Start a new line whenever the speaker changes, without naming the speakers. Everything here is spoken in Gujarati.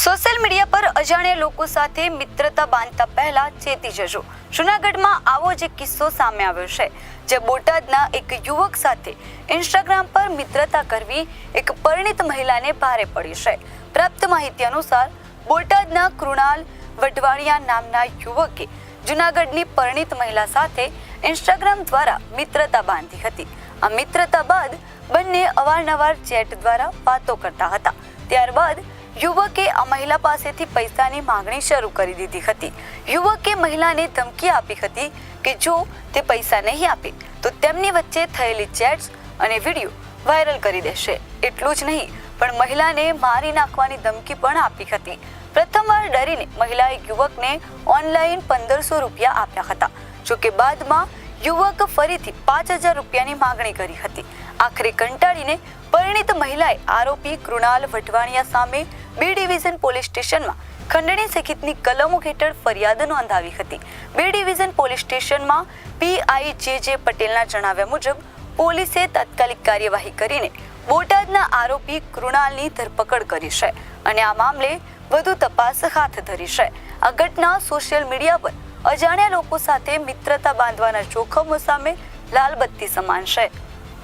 સોશિયલ મીડિયા પર અજાણ્યા લોકો સાથે મિત્રતા બાંધતા પહેલા ચેતી જજો. જુનાગઢમાં આવો જ એક કિસ્સો સામે આવ્યો છે, જે બોટાદના એક યુવક સાથે ઇન્સ્ટાગ્રામ પર મિત્રતા કરવી એક પરિણિત મહિલાને ભારે પડી છે. પ્રાપ્ત માહિતી અનુસાર, બોટાદના કૃણાલ વઢવાણિયા નામના યુવકે જુનાગઢની પરિણિત મહિલા સાથે ઇન્સ્ટાગ્રામ દ્વારા મિત્રતા બાંધી હતી. આ મિત્રતા બાદ બંને અવારનવાર ચેટ દ્વારા વાતો કરતા હતા. ત્યારબાદ યુવકે આ મહિલા પાસેથી પૈસાની માંગણી શરૂ કરી દીધી હતી. યુવકે મહિલાને ધમકી આપી હતી કે જો તે પૈસા નહીં આપે, તો તેમની વચ્ચે થયેલી ચેટ્સ અને વીડિયો વાયરલ કરી દેશે. એટલું જ નહીં, પણ મહિલાને મારી નાખવાની ધમકી પણ આપી હતી. પ્રથમવાર ડરીને મહિલાએ યુવકને ઓનલાઈન પંદરસો રૂપિયા આપ્યા હતા. જોકે બાદમાં યુવક ફરીથી પાંચ હજાર રૂપિયાની માંગણી કરી હતી. આખરે કંટાળીને પરિણીત મહિલાએ આરોપી કૃણાલ વઢવાણિયા સામે બી ડિવિઝન પોલીસ સ્ટેશનમાં ખંડણી સહિતની કલમો હેઠળ ફરિયાદ નોંધાવી હતી. બી ડિવિઝન પોલીસ સ્ટેશનમાં પીઆઈ જે જે પટેલના જણાવ્યા મુજબ, પોલીસે તાત્કાલિક કાર્યવાહી કરીને બોટાદના આરોપી કૃણાલની ધરપકડ કરી છે અને આ મામલે વધુ તપાસ હાથ ધરી છે. આ ઘટના સોશિયલ મીડિયા પર અજાણ્યા લોકો સાથે મિત્રતા બાંધવાના જોખમો સામે લાલબત્તી સમાન છે.